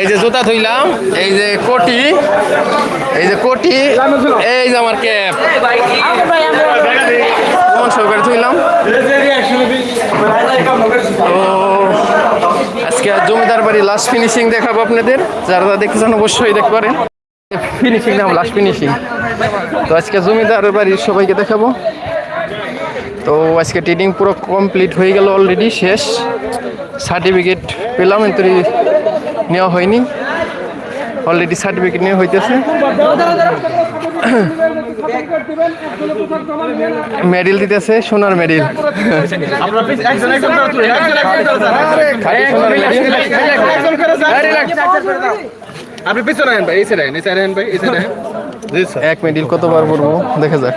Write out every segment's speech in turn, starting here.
এই যে জুতা ধুইলাম, এই যে কোটি, এই যে কোটি, এই যে আমার ক্যাপ। কোন সহকারে ধুইলাম। আজকে জমিদার বাড়ি লাস্ট ফিনিশিং দেখাবো আপনাদের। যারা যারা দেখতে চান অবশ্যই দেখতে পারেন। ফিনিশিং নাম লাস্ট ফিনিশিং তো আজকে জমিদার বাড়ির সবাইকে দেখাবো। তো আজকে ট্রেডিং পুরো কমপ্লিট হয়ে গেল অলরেডি শেষ। সার্টিফিকেট পেলাম কিন্তু নেওয়া হয়নি। অলরেডি সার্টিফিকেট নিয়ে হইতেছে। মেডেল দিতেছে সোনার মেডেল আপনি পিছনে ভাই এই সাইডে এই সাইডে ভাই এই সাইডে এক মেডেল কতবার পড়ব? দেখা যাক।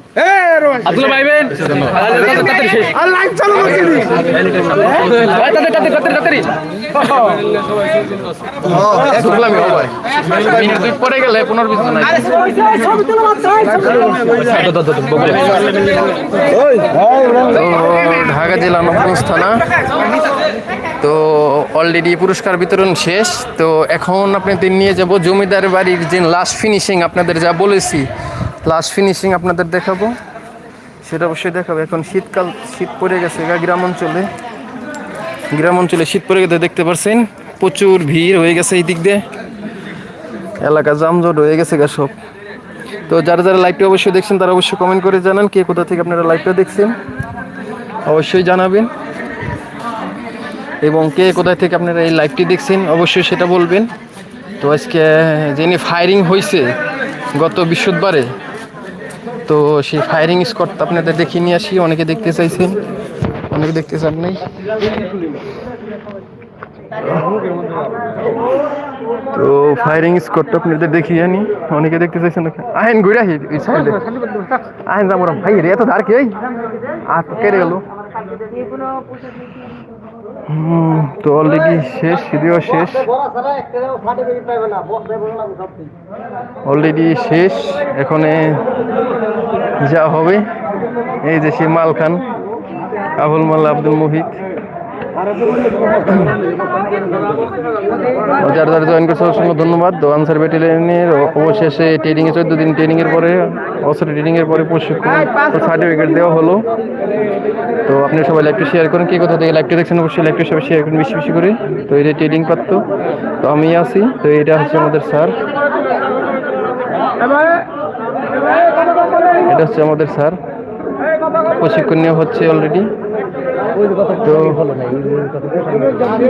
পরে গেলে ঢাকা জেলা নবগঞ্জ থানা তো অলরেডি পুরস্কার বিতরণ শেষ। তো এখন আপনাদের নিয়ে যাব। জমিদার বাড়ির যে লাস্ট ফিনিশিং আপনাদের যা বলেছি লাস্ট ফিনিশিং আপনাদের দেখাবো। সেটা অবশ্যই দেখাবো। এখন শীতকাল, শীত পড়ে গেছে গ্রাম অঞ্চলে। গ্রাম অঞ্চলে শীত পড়ে গেছে, দেখতে পাচ্ছেন প্রচুর ভিড় হয়ে গেছে এই দিক দিয়ে। এলাকা জামজট হয়ে গেছে গা সব। তো যারা যারা লাইভটা অবশ্যই দেখছেন, তারা অবশ্যই কমেন্ট করে জানান কে কোথা থেকে আপনারা লাইভটা দেখছেন। অবশ্যই জানাবেন। এবং কে কোথায় থেকে আপনারা এই লাইভটি দেখছেন, অবশ্যই সেটা বলবেন। তো আজকে যিনি ফায়ারিং হয়েছে গত বৃহস্পতিবারে তো সেই ফায়ারিং স্কট আপনাদের দেখিয়ে নিয়ে আসি, অনেকে দেখতে চাইছেন, অনেকে দেখতে চান নাই। তো ফায়ারিং স্কটটা আপনাদের দেখিয়ে আনি, অনেকে দেখতে চাইছেন আহেন ঘুরে এই সাইডে আহেন যাব ভাই রে, এত ধার কে আর কেটে গেল। তো অলরেডি শেষ ভিডিও শেষ। অলরেডি শেষ, এখানে যা হবে। এই যে সে মাল খান আবুল মাল আব্দুল মুহিত। যারা যারা জয়েন করছে অসংখ্য ধন্যবাদ। আনসার ব্যাটালিয়নের অবশেষে ট্রেনিং এ চোদ্দ দিন ট্রেনিং এর পরে, অবসর ট্রেনিং এর পরে প্রশিক্ষণ সার্টিফিকেট দেওয়া হলো। তো আপনি সবাই লাইভটা শেয়ার করেন। কি কোথা থেকে লাইভটা দেখছেন অবশ্যই লাইভটা সবাই শেয়ার করেন, বেশি বেশি করে। তো এটা ট্রেডিং পাত্র তো আমি আছি। তো এটা হচ্ছে আমাদের স্যার। এটা হচ্ছে আমাদের স্যার। প্রশিক্ষণ নেওয়া হচ্ছে অলরেডি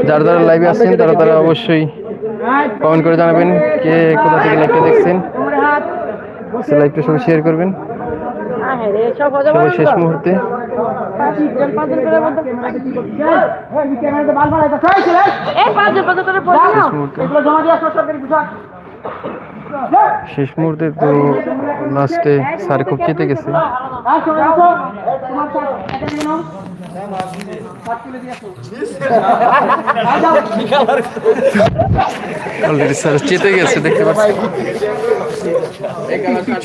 যারা যারা লাইভে আসছেন, তারা তারা অবশ্যই কমেন্ট করে জানাবেন কে কোথা থেকে লাইভটা দেখছেন। লাইভটা সবাই শেয়ার করবেন। সবাই শেষ মুহূর্তে। শেষ মুহূর্তে। শেষ মুহূর্তে তো লাস্টে স্যার খুব চেতে গেছে। অলরেডি স্যার চেতে গেছে দেখতে পাচ্ছি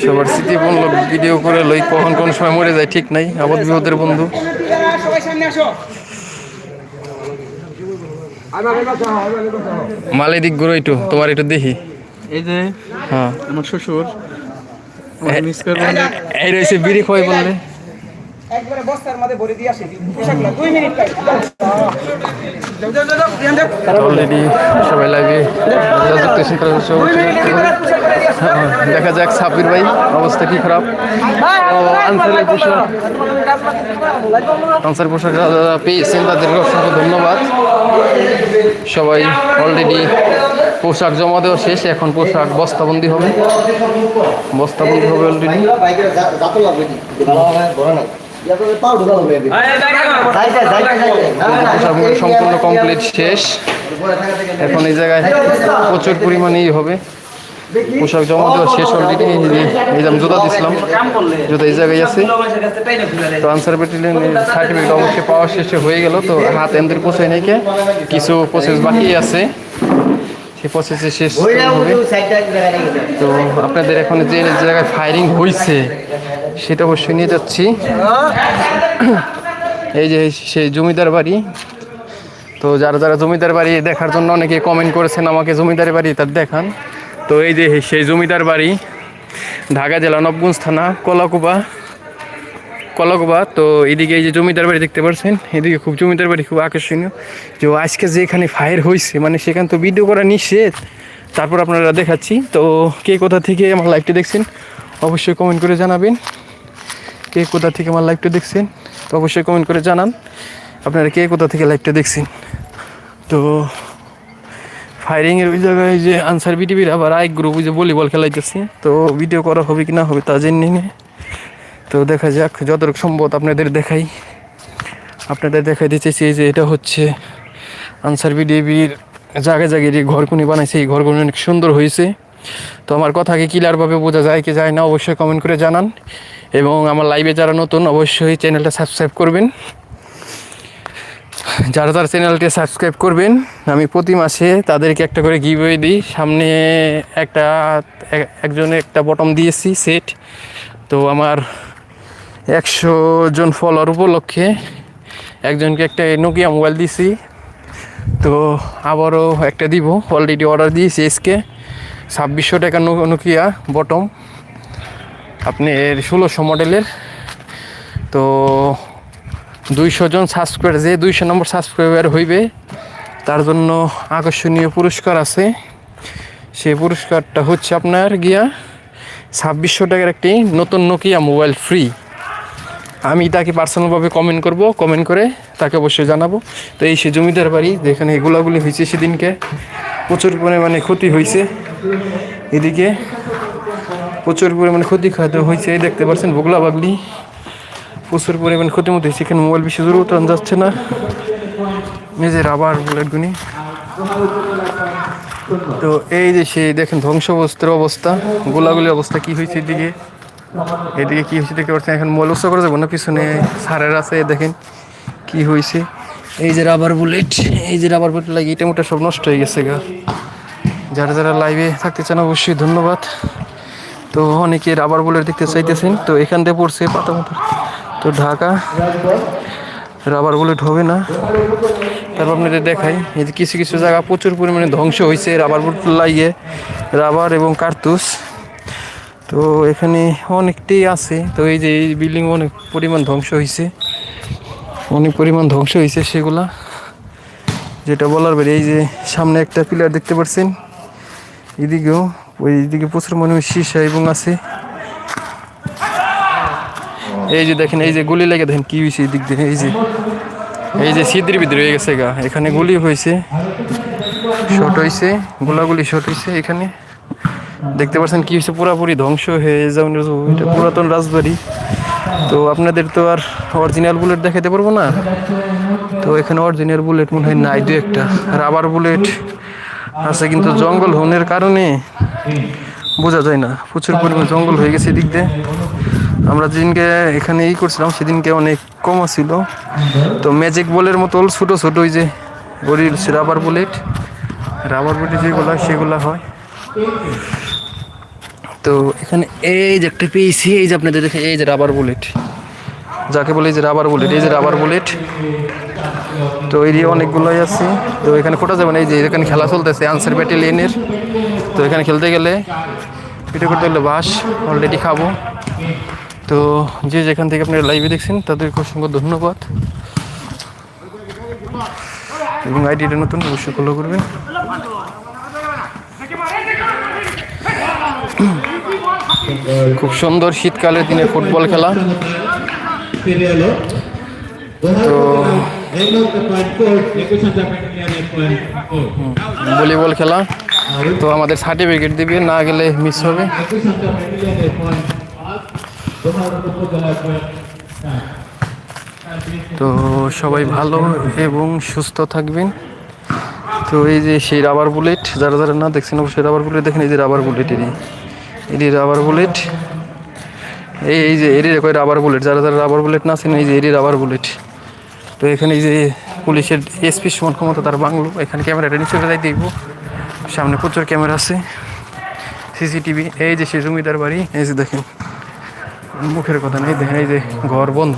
সবার স্মৃতিপূর্ণ ভিডিও করে লই কখন কোন সময় মরে যায় ঠিক নাই? আবদ বিপদের বন্ধু। মালে দিকগুলো একটু তোমার একটু দেখি। এই যে হ্যাঁ। আমার শ্বশুর এই রয়েছে বিড়ি খোয়াই বললে। একবারে বস্তার মধ্যে ভরে দিয়ে আসে। পোশাকগুলো দুই মিনিট অলরেডি সবাই লাগে। দেখা যাক সাবির ভাই অবস্থা কি খারাপ? আনসারের পোশাক আনসার পোশাক পেয়েছেন তাদেরকে অসংখ্য ধন্যবাদ। সবাই অলরেডি পোশাক জমা দেওয়া শেষ এখন পোশাক বস্তাবন্দি হবে। বস্তাবন্দি হবে অলরেডি সম্পূর্ণ কমপ্লিট শেষ এখন এই জায়গায় প্রচুর পরিমাণেই হবে পোশাক জমা দেওয়া শেষ অলরেডি এই যে আমি জুতা দিছিলাম জুতা এই জায়গায় আছে তো আনসার ব্যাটালিয়নের সার্টিফিকেট অবশ্যই পাওয়া শেষে হয়ে গেল তো হাত এন্দের পৌঁছায় নাকি কিছু প্রসেস বাকি আছে সেই প্রসেসে শেষ হবে। তো আপনাদের এখন যে জায়গায় ফায়ারিং হয়েছে সেটা অবশ্যই নিয়ে যাচ্ছি। এই যে সেই জমিদার বাড়ি। তো যারা যারা জমিদার বাড়ি দেখার জন্য অনেকে কমেন্ট করেছেন আমাকে জমিদার বাড়ি তার দেখান। তো এই যে সেই জমিদার বাড়ি ঢাকা জেলা নবগঞ্জ থানা কলাকুবা কলাকুবা, তো এদিকে এই যে জমিদার বাড়ি দেখতে পাচ্ছেন এদিকে খুব জমিদার বাড়ি, খুব আকর্ষণীয়। যে আজকে যে এখানে ফায়ার হয়েছে মানে সেখানে তো ভিডিও করা নিষেধ, তারপর আপনারা দেখাচ্ছি। তো কে কোথা থেকে আমার লাইভটি দেখছেন, অবশ্যই কমেন্ট করে জানাবেন। কে কোথা থেকে আমার লাইভটা দেখছেন, তো অবশ্যই কমেন্ট করে জানান। আপনারা কে কোথা থেকে লাইভটা দেখছেন? তো ফায়ারিংয়ের ওই জায়গায় যে আনসার বিটিভির আবার আরেক গ্রুপ ওই যে ভলিবল খেলাইতেছি, তো ভিডিও করা হবে কি না হবে তা জেনে নিয়ে তো দেখা যাক, যতটুকু সম্ভব আপনাদের দেখাই। আপনাদের দেখাই দিতেছি যে এটা হচ্ছে আনসার বিডিবির জায়গায় জায়গায় যে ঘরকুনি বানাইছে। এই ঘরকুনি অনেক সুন্দর হয়েছে। তো আমার কথাকে ক্লিয়ারভাবে বোঝা যায় কি যায় না, অবশ্যই কমেন্ট করে জানান। এবং আমার লাইভে যারা নতুন, অবশ্যই চ্যানেলটা সাবস্ক্রাইব করবেন। যারা যারা চ্যানেলটি সাবস্ক্রাইব করবেন, আমি প্রতি মাসে তাদেরকে একটা করে গিভওয়ে দিই। সামনে একটা, এক- একজনে একটা বটম দিয়েছি সেট তো আমার একশো জন ফলোয়ার উপলক্ষে একজনকে একটা নোকিয়া মোবাইল দিছি। তো আবারও একটা দিব। অলরেডি অর্ডার দিয়েছি এসকে ছাব্বিশশো টাকা নোকিয়া বটম আপনার ষোলোশো মডেলের তো দুইশো জন সাবস্ক্রাইবার যে দুইশো নম্বর সাবস্ক্রাইবার হইবে, তার জন্য আকর্ষণীয় পুরস্কার আছে। সেই পুরস্কারটা হচ্ছে আপনার গিয়া ছাব্বিশশো টাকার একটি নতুন নোকিয়া মোবাইল ফ্রি আমি তাকে পার্সোনালভাবে কমেন্ট করব কমেন্ট করে তাকে অবশ্যই জানাব। তো এই সে জমিদার বাড়ি, যেখানে গোলাগুলি হয়েছে সেদিনকে প্রচুর পরিমাণে ক্ষতি হয়েছে। এদিকে প্রচুর পরিমাণে ক্ষতি খাওয়াতে হয়েছে, এই দেখতে পাচ্ছেন বগলা বাগলি। প্রচুর পরিমাণে ক্ষতি মধ্যে হয়েছে, এখানে মোবাইল বেশি দূর টান যাচ্ছে না। নিজের আবার বুলেটগুনি তো এই যে সেই দেখেন ধ্বংসবস্ত্র অবস্থা গোলাগুলি অবস্থা কি হয়েছে এদিকে? এদিকে কি হয়েছে দেখতে পাচ্ছেন? এখন উৎসব করে যাব না, পিছনে সারের আছে দেখেন কি হয়েছে। এই যে রাবার বুলেট এই যে রাবার বুলেট লাগে এটা মোটা সব নষ্ট হয়ে গেছে গা। যারা যারা লাইভে থাকতে চান, অবশ্যই ধন্যবাদ। তো অনেকে রাবার বুলেট দেখতে চাইতেছেন, তো এখান থেকে পড়ছে পাতা তো ঢাকা রাবার বুলেট হবে না। তারপর আপনাদের দেখাই, এই যে কিছু কিছু জায়গা প্রচুর পরিমাণে ধ্বংস হয়েছে রাবার বুলেট লাগিয়ে রাবার এবং কার্তুস। তো এখানে অনেকটাই আছে। তো এই যে এই বিল্ডিং অনেক পরিমাণ ধ্বংস হয়েছে অনেক পরিমাণ ধ্বংস হয়েছে সেগুলা। যেটা বলার বেড়ে এই যে সামনে একটা পিলার দেখতে পাচ্ছেন এদিকেও, ওই দিকে প্রচুর মনে হয় সীসা এবং আছে। এই যে দেখেন, এই যে গুলি লেগে দেখেন কি হয়েছে এই দিক দিয়ে, এই যে। এই যে সিদ্ধির ভিতরে হয়ে গেছে গা। এখানে গুলি হয়েছে শর্ট হয়েছে গোলাগুলি শর্ট হয়েছে এখানে। দেখতে পাচ্ছেন কি হয়েছে? পুরাপুরি ধ্বংস হয়ে যাওয়ার এটা পুরাতন রাজবাড়ি। তো আপনাদের তো আর অরিজিনাল বুলেট দেখাতে পারব না? তো এখানে অরিজিনাল বুলেট মনে হয় নাই দু একটা রাবার বুলেট আছে, কিন্তু জঙ্গল হনের কারণে বোঝা যায় না। প্রচুর পরিমাণ জঙ্গল হয়ে গেছে এদিক দিয়ে। আমরা যেদিনকে এখানে ই করছিলাম, সেদিনকে অনেক কম ছিল তো ম্যাজিক বলের মতো ছোটো ছোটো ওই যে গরির রাবার বুলেট রাবার বুলেট যেগুলো সেগুলো হয়। তো এখানে এই যে একটা পেয়েছি, এই যে আপনাদের দেখে এই যে রাবার বুলেট যাকে বলে এই যে রাবার বুলেট এই যে রাবার বুলেট তো এই দিয়ে অনেকগুলোই আছে। তো এখানে খোটা যাবে না, এই যে এখানে খেলা চলতেছে আনসার ব্যাটালিয়নের তো এখানে খেলতে গেলে এটা করতে গেলে বাস অলরেডি খাব। তো যে যেখান থেকে আপনারা লাইভে দেখছেন, তাদেরকে অসংখ্য ধন্যবাদ। এবং আইডিটা নতুন, অবশ্যই ফলো করবেন। খুব সুন্দর শীতকালের দিনে ফুটবল খেলা। তো ভলিবল খেলা। তো আমাদের সার্টিফিকেট দিবে, না গেলে মিস হবে। তো সবাই ভালো এবং সুস্থ থাকবেন। তো এই যে সেই রাবার বুলেট যারা যারা না দেখছেন, অবশ্যই রাবার বুলেট দেখেন, এই যে রাবার বুলেট এটি এটি রাবার বুলেট এই এই যে এরি কয় রাবার বুলেট যারা যারা রাবার বুলেট না আছেন এই যে এরি রাবার বুলেট তো এখানে এই যে পুলিশের এসপি সমান ক্ষমতা তার বাংলো। এখানে ক্যামেরাটা নিচে যাই দেখব সামনে প্রচুর ক্যামেরা আছে। সিসিটিভি। এই যে সে জমিদার বাড়ি, এই যে দেখেন। মুখের কথা নেই, দেখেন এই যে ঘর বন্ধ।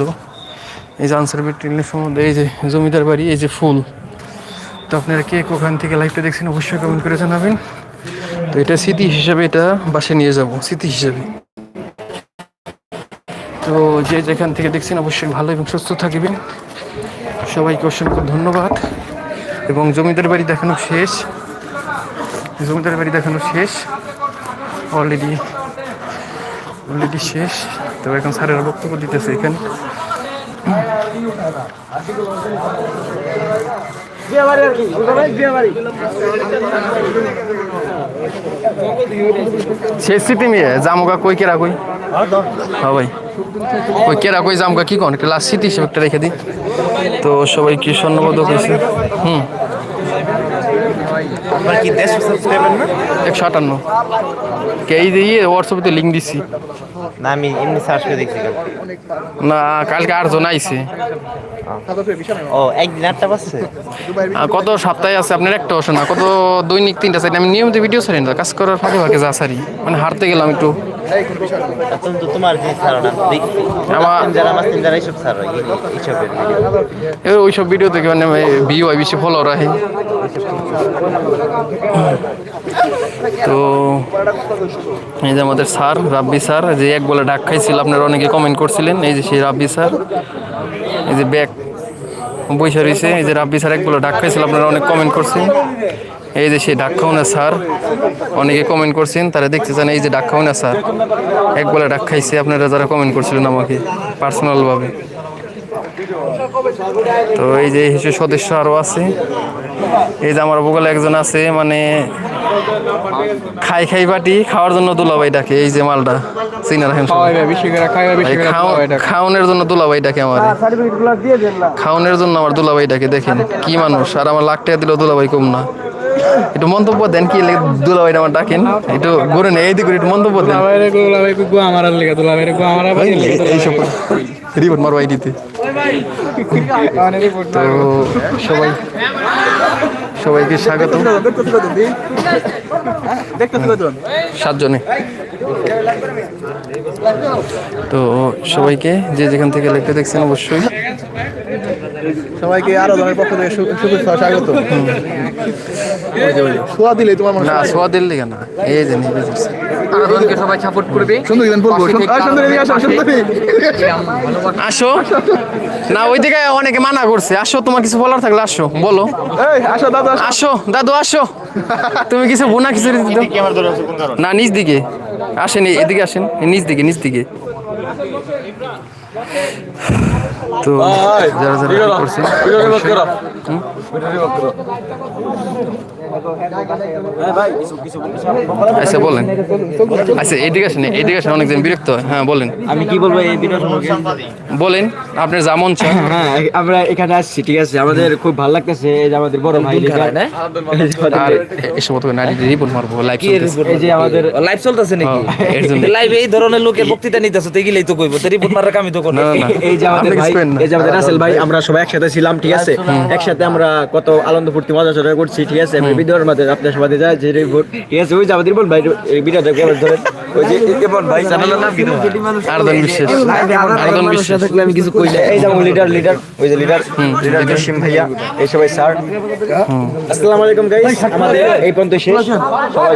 এই যে আনসার বিল্ডিংয়ের সম্বন্ধে এই যে জমিদার বাড়ি, এই যে ফুল। তো আপনারা কে ওখান থেকে লাইভটা দেখছেন, অবশ্যই কমেন্ট করে জানাবেন। তো এটা স্মৃতি হিসাবে এটা বাসে নিয়ে যাব, স্মৃতি হিসাবে। তো যে যেখান থেকে দেখছেন অবশ্যই ভালো এবং সুস্থ থাকবেন। সবাইকে অসংখ্য ধন্যবাদ। এবং জমিদার বাড়ি দেখানো শেষ। জমিদার বাড়ি দেখানো শেষ। অলরেডি অলরেডি শেষ। তো এখন স্যারেরা বক্তব্য দিতেছে এখানে। শেষ স্মৃতি মিয়ে জামুকা কই কেরা কই? হ্যাঁ ভাই। ওই কেরা কই জামুকা কি কোন? একটা লাস্ট স্মৃতি হিসেবে একটা রেখে দিই। তো সবাই কি স্বর্ণবদ্ধ হয়েছে হুম। একশো আটান্ন। কে এই দিয়ে হোয়াটসঅ্যাপে তো লিঙ্ক দিছি। না আমি এমনি সার্চ করে দেখছি কালকে। না কালকে আটজন আইছে। ও একদিন আটটা পাচ্ছে কত সপ্তাহে আছে? আপনার একটা অসো না কত দৈনিক তিনটা সাইড আমি নিয়মিত ভিডিও ছাড়ি না কাজ করার ফাঁকে ফাঁকে যা সারি মানে হারতে গেলাম একটু। তোমার ওইসব ভিডিও থেকে মানে ভিউ হয় বেশি ফলো রাখে তো এই যে আমাদের স্যার, রাব্বি স্যার যে এক বলে ডাক খাইছিল, আপনারা অনেকে কমেন্ট করছিলেন, এই যে সেই রাব্বি স্যার, এই যে ব্যাগ বৈশা রয়েছে এই যে রাব্বি স্যার এক বলে ডাক খাইছিল, আপনারা অনেক কমেন্ট করছেন। এই যে সেই ডাক খাওয়া স্যার, অনেকে কমেন্ট করছেন, তারা দেখতে চান এই যে ডাক খাওয়া স্যার, এক বলে ডাক খাইছে, আপনারা যারা কমেন্ট করছিলেন আমাকে পার্সোনালভাবে তো এই যে হিসেবে সদস্য আরও আছে, এই যে আমার বগলে একজন আছে মানে খাই খাই বাটি খাওয়ার জন্য দুলাভাই ডাকে এই যে মালটা চিনা রাখেন সবাই। বেশি করে খাইবা বেশি এই করে খাও- খাওয়ানোর জন্য দুলাভাই ডাকে আমার। সার্টিফিকেটগুলো দিয়ে দেন না। খাওয়ানোর জন্য আমার দুলাভাই ডাকে দেখেন কি মানুষ আর আমার লাখ টাকা দিলেও দুলাভাই কম না। একটু মন্তব্য দেন কি লেগে দুলাভাই আমার ডাকেন। একটু ঘুরে নেই এইদিকে একটু মন্তব্য দেন। আমার লেগে তোলা বাইরে গো আমার এইসব রিপোর্ট মারো আইডিতে। তো সবাই সবাইকে স্বাগত। সাতজনে। তো সবাইকে যে যেখান থেকে লেখতে দেখছেন অবশ্যই। সবাইকে আরও পক্ষ থেকে শুভেচ্ছা স্বাগত। সোয়া দিলে তোমার মনে না সোয়া দিল দিকে না এই যে সবাই সাপোর্ট করবে। সুন্দর দিন বলব সুন্দর এদিকে আসো, সুন্দরী। আসো। না ওই দিকে অনেকে মানা করছে। আসো তোমার কিছু বলার থাকলে আসো। বলো। এই আসো দাদা আসো। আসো দাদু আসো। তুমি কিছু বোনা কিছু দিতে দাও। না নিচ দিকে। আসেন এদিকে আসেন। এই নিচ দিকে নিচ দিকে। তো যারা যারা কি করছেন আচ্ছা বলেন। আচ্ছা এদিকে আসেন এদিকে আসেন অনেকজন বিরক্ত হয়। হ্যাঁ বলেন। আমি কি বলব এই ভিডিও সম্পর্কে? বলেন আপনার যা মন চায়। হ্যাঁ আমরা এখানে আসছি ঠিক আছে? আমাদের খুব ভালো লাগতেছে এই যে আমাদের বড় ভাই আর এসব তো নারী রিপোর্ট মারবো লাইভ এই যে আমাদের লাইভ চলতেছে নাকি? লাইভে এই ধরনের লোকের বক্তৃতা নিতেছে তো এগুলাই তো কইবো। তো রিপোর্ট মারার কামই তো করব। এই যে আমাদের ভাই কিছু করেন না। এই যে আমাদের রাসেল ভাই আমরা সবাই একসাথে ছিলাম ঠিক আছে? একসাথে আমরা কত আনন্দ ফুর্তি মজা চড়া করছি ঠিক আছে? আমি ভিডিওর মধ্যে আপনার সবাই যায় যে রিপোর্ট ঠিক আছে ওই যে আমাদের বল ভাই ধরেন? ওই যে ভাই চ্যানেলের নাম কি আরদন বিশ্বাস। আরদন বিশ্বাস। থাকলে আমি কিছু কই এই যে আমার লিডার লিডার ওই যে লিডার লিডার জসিম ভাইয়া এই সবাই স্যার আসসালামু আলাইকুম গাইস আমাদের এই পর্যন্ত শেষ। সবাই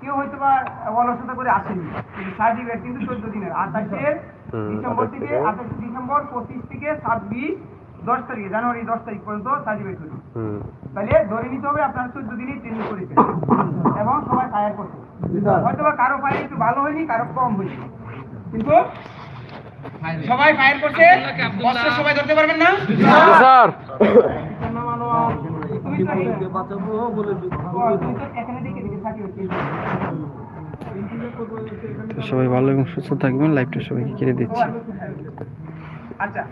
কেউ হয়তো বা অলসতা করে আসেনি সার্টিফিকেট কিন্তু চোদ্দ দিনের। আঠাশে ডিসেম্বর থেকে আঠাশে ডিসেম্বর পঁচিশ থেকে ছাব্বিশ দশ তারিখে জানুয়ারি দশ তারিখ পর্যন্ত সার্টিফিকেট তৈরি তাহলে ধরে নিতে হবে আপনারা চোদ্দ দিনই ট্রেনিং করেছেন এবং সবাই ফায়ার করছে হয়তো বা কারও ফায়ার একটু ভালো হয়নি কারও কম হয়েছে কিন্তু সবাই ফায়ার করছে সবাই ধরতে পারবেন না? স্যার। তুমি তো এখানে দেখি সবাই ভালো এবং সুস্থ থাকবেন লাইভটা সবাইকে কেড়ে দিচ্ছি। আচ্ছা।